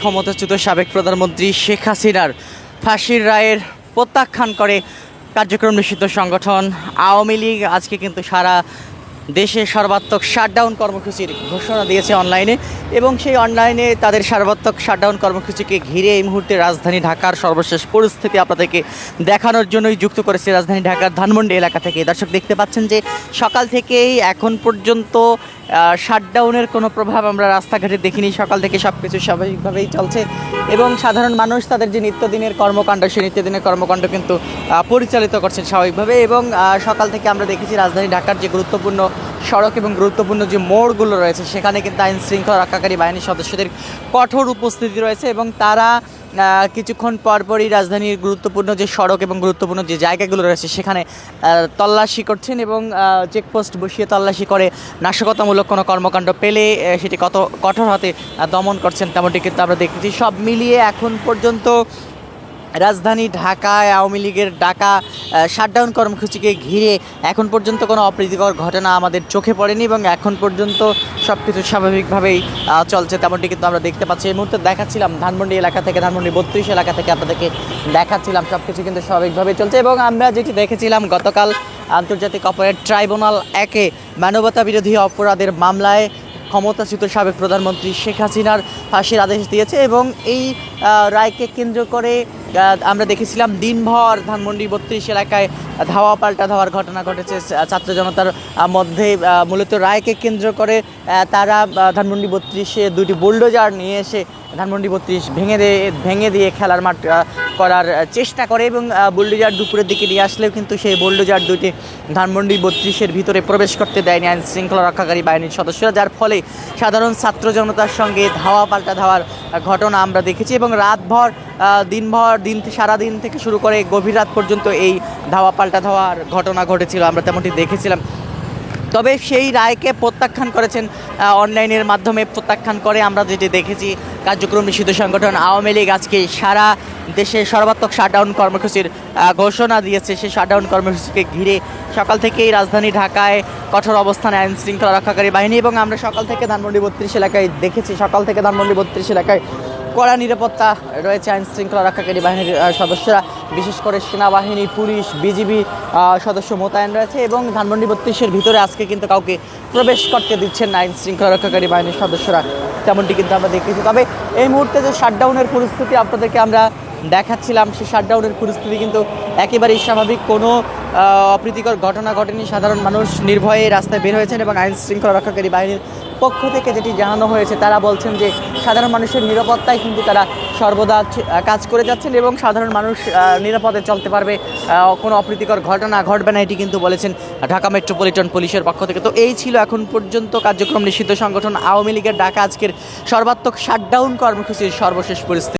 ক্ষমতাচ্যুত সাবেক প্রধানমন্ত্রী শেখ হাসিনার ফাঁসির রায়ের প্রত্যাখ্যান করে কার্যক্রম নিষিদ্ধ সংগঠন আওয়ামী লীগ। আজকে কিন্তু সারা দেশে সর্বাত্মক শাটডাউন কর্মসূচির ঘোষণা দিয়েছে অনলাইনে এবং সেই অনলাইনে তাদের সর্বাত্মক শাটডাউন কর্মসূচিকে ঘিরে এই মুহূর্তে রাজধানী ঢাকার সর্বশেষ পরিস্থিতি আপনাদেরকে দেখানোর জন্যই যুক্ত করেছে রাজধানী ঢাকার ধানমন্ডি এলাকা থেকে। দর্শক, দেখতে পাচ্ছেন যে সকাল থেকেই এখন পর্যন্ত শাটডাউনের কোনো প্রভাব আমরা রাস্তাঘাটে দেখিনি। সকাল থেকে সব কিছু স্বাভাবিকভাবেই চলছে এবং সাধারণ মানুষ তাদের যে নিত্যদিনের কর্মকাণ্ড, সেই নিত্যদিনের কর্মকাণ্ড কিন্তু পরিচালিত করছেন স্বাভাবিকভাবে এবং সকাল থেকে আমরা দেখেছি রাজধানী ঢাকার যে গুরুত্বপূর্ণ সড়ক এবং গুরুত্বপূর্ণ যে মোড়গুলো রয়েছে, সেখানে কিন্তু আইন শৃঙ্খলা রক্ষাকারী বাহিনীর সদস্যদের কঠোর উপস্থিতি রয়েছে এবং তারা কিছুক্ষণ পরপরই রাজধানীর গুরুত্বপূর্ণ যে সড়ক এবং গুরুত্বপূর্ণ যে জায়গাগুলো রয়েছে, সেখানে তল্লাশি করছেন এবং চেকপোস্ট বসিয়ে তল্লাশি করে নাশকতামূলক কোনো কর্মকাণ্ড পেলে সেটি কত কঠোর হাতে দমন করছেন তেমনটি কিন্তু আমরা দেখেছি। সব মিলিয়ে এখন পর্যন্ত রাজধানী ঢাকায় আওয়ামী লীগের ডাকা শাটডাউন কর্মসূচিকে ঘিরে এখন পর্যন্ত কোনো অপ্রীতিকর ঘটনা আমাদের চোখে পড়েনি এবং এখন পর্যন্ত সব কিছু স্বাভাবিকভাবেই চলছে তেমনটি কিন্তু আমরা দেখতে পাচ্ছি। এই মুহূর্তে দেখাচ্ছিলাম ধানমন্ডি এলাকা থেকে, ধানমন্ডি বত্রিশ এলাকা থেকে আপনাদেরকে দেখাচ্ছিলাম সব কিছু কিন্তু স্বাভাবিকভাবেই চলছে এবং আমরা যেটি দেখেছিলাম গতকাল আন্তর্জাতিক অপরাধ ট্রাইব্যুনাল একে মানবতা বিরোধী অপরাধের মামলায় ক্ষমতাচ্যুত সাবেক প্রধানমন্ত্রী শেখ হাসিনার ফাঁসির আদেশ দিয়েছে এবং এই রায়কে কেন্দ্র করে আমরা দেখেছিলাম দিনভর ধানমন্ডি বত্রিশ এলাকায় ধাওয়া পাল্টা ধাওয়ার ঘটনা ঘটেছে। ছাত্র জনতার মধ্যে মূলত রায়কে কেন্দ্র করে তারা ধানমন্ডি বত্রিশে দুটি বুলডোজার নিয়ে এসে ধানমন্ডি বত্রিশ ভেঙে দিয়ে ভেঙে দিয়ে খেলার মাঠ করার চেষ্টা করে এবং বুলডোজার দুপুরের দিকে নিয়ে আসলেও কিন্তু সেই বুলডোজার দুটি ধানমন্ডি বত্রিশের ভিতরে প্রবেশ করতে দেয়নি আইন শৃঙ্খলা রক্ষাকারী বাহিনীর সদস্যরা, যার ফলে সাধারণ ছাত্র জনতার সঙ্গে ধাওয়া পাল্টা ধাওয়ার ঘটনা আমরা দেখেছি এবং রাতভর দিনভর, দিন সারাদিন থেকে শুরু করে গভীর রাত পর্যন্ত এই ধাওয়া পাল্টা ধাওয়ার ঘটনা ঘটেছিল, আমরা তেমনটি দেখেছিলাম। তবে সেই রায়কে প্রত্যাখ্যান করেছেন অনলাইনের মাধ্যমে প্রত্যাখ্যান করে আমরা যেটি দেখেছি, কার্যক্রম নিষিদ্ধ সংগঠন আওয়ামী লীগ আজকে সারা দেশে সর্বাত্মক শাটডাউন কর্মসূচির ঘোষণা দিয়েছে। সেই শাটডাউন কর্মসূচিকে ঘিরে সকাল থেকেই রাজধানী ঢাকায় কঠোর অবস্থানে আইন শৃঙ্খলা রক্ষাকারী বাহিনী এবং আমরা সকাল থেকে ধানমন্ডি বত্রিশ এলাকায় দেখেছি, সকাল থেকে ধানমন্ডি বত্রিশ এলাকায় কড়া নিরাপত্তা রয়েছে আইন শৃঙ্খলা রক্ষাকারী বাহিনীর সদস্যরা, বিশেষ করে সেনাবাহিনী, পুলিশ, বিজিবি সদস্য মোতায়েন রয়েছে এবং ধানমন্ডি বত্রিশের ভিতরে আজকে কিন্তু কাউকে প্রবেশ করতে দিচ্ছেন আইন শৃঙ্খলা রক্ষাকারী বাহিনীর সদস্যরা। তেমনটি কিন্তু আমরা দেখেছি। তবে এই মুহূর্তে যে শাটডাউনের পরিস্থিতি আপনাদেরকে আমরা দেখাচ্ছিলাম, সেই শাটডাউনের পরিস্থিতি কিন্তু একেবারেই স্বাভাবিক। কোনো অপ্রীতিকর ঘটনা ঘটেনি। সাধারণ মানুষ নির্ভয়ে রাস্তায় বের হয়েছেন এবং আইন শৃঙ্খলা রক্ষাকারী বাহিনীর পক্ষ থেকে যেটি জানানো হয়েছে, তারা বলছেন যে সাধারণ মানুষের নিরাপত্তায় কিন্তু তারা সর্বদা কাজ করে যাচ্ছেন এবং সাধারণ মানুষ নিরাপদে চলতে পারবে কোনো অপ্রীতিকর ঘটনা ঘটবে না, এটি কিন্তু বলেছেন ঢাকা মেট্রোপলিটন পুলিশের পক্ষ থেকে। তো এই ছিল এখন পর্যন্ত কার্যক্রম নিষিদ্ধ সংগঠন আওয়ামী লীগের ডাকা আজকের সর্বাত্মক শাটডাউন কর্মসূচির সর্বশেষ পরিস্থিতি।